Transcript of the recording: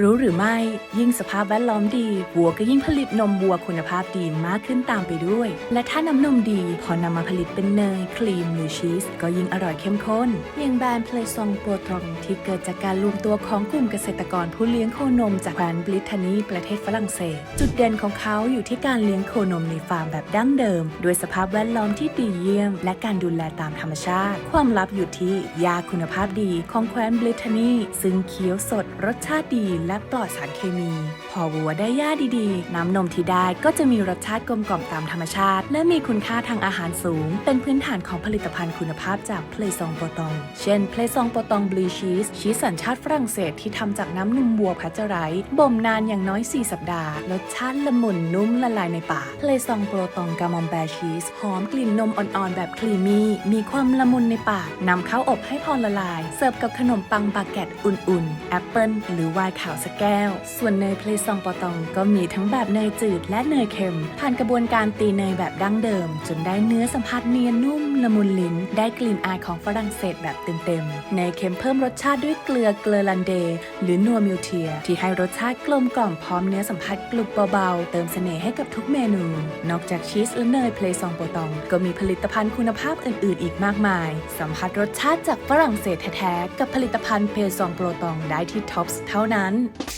รู้หรือไม่ยิ่งสภาพแวดล้อมดีวัวก็ยิ่งผลิตนมวัวคุณภาพดีมากขึ้นตามไปด้วย และถ้าน้ำนมดี พอนำมาผลิตเป็นเนย ครีมหรือชีส ก็ยิ่งอร่อยเข้มข้นอย่างแบรนด์เพลซองโปรตรองที่เกิดจากการรวมตัวของกลุ่มเกษตรกรผู้เลี้ยงโคนม จากแคว้นบริเทนีประเทศฝรั่งเศส จุดเด่นของเขาอยู่ที่การเลี้ยงโคนมในฟาร์มแบบดั้งเดิม ด้วยสภาพแวดล้อมที่ดีเยี่ยม และการดูแลตามธรรมชาติ ความลับอยู่ที่ยาคุณภาพดีของแคว้นบริเทนีซึ่งเคี้ยวสดรสชาติดีและปลอดสารเคมี พอวัวได้หญ้าดีๆ น้ำนมที่ได้ก็จะมีรสชาติกลมกล่อมตามธรรมชาติ และมีคุณค่าทางอาหารสูง เป็นพื้นฐานของผลิตภัณฑ์คุณภาพจากเพลซองโปรตอง เช่นเพลซองโปรตองบลีชีสชีสสัญชาติฝรั่งเศสที่ทำจากน้ำนมวัวพัชไรบ่มนานอย่างน้อย 4 สัปดาห์ รสชาติละมุนนุ่มละลายในปากเพลซองโปรตองกามอมแบร์ชีสหอมกลิ่นนมอ่อนๆแบบครีมมี่มีความละมุนในปากนำเข้าอบให้พอละลาย เสิร์ฟกับขนมปังบาเกตอุ่นๆแอปเปิลหรือไวน์ขาวสักแก้ว ส่วนเนยเพลซองปรตองก็มีทั้งแบบเนยจืดและเนยเค็ม ผ่านกระบวนการตีเนยแบบดั้งเดิม จนได้เนื้อสัมผัสเนียนนุ่มละมุนลิ้น ได้กลิ่นอายของฝรั่งเศสแบบเต็มๆเนยเค็มเพิ่มรสชาติด้วยเกลือเกลือลันเด หรือนัวมิวเทีย ที่ให้รสชาติกลมกล่อมพร้อมเนื้อสัมผัสกรุบเบาๆเติมเสน่ห์ให้กับทุกเมนู นอกจากชีสและเนยเพลซองปรตอง ก็มีผลิตภัณฑ์คุณภาพอื่นๆ อีกมากมาย สัมผัสรสชาติจากฝรั่งเศสแท้ๆกับผลิตภัณฑ์เพลซองโปรตองได้ที่ท็อปส์เท่านั้น one.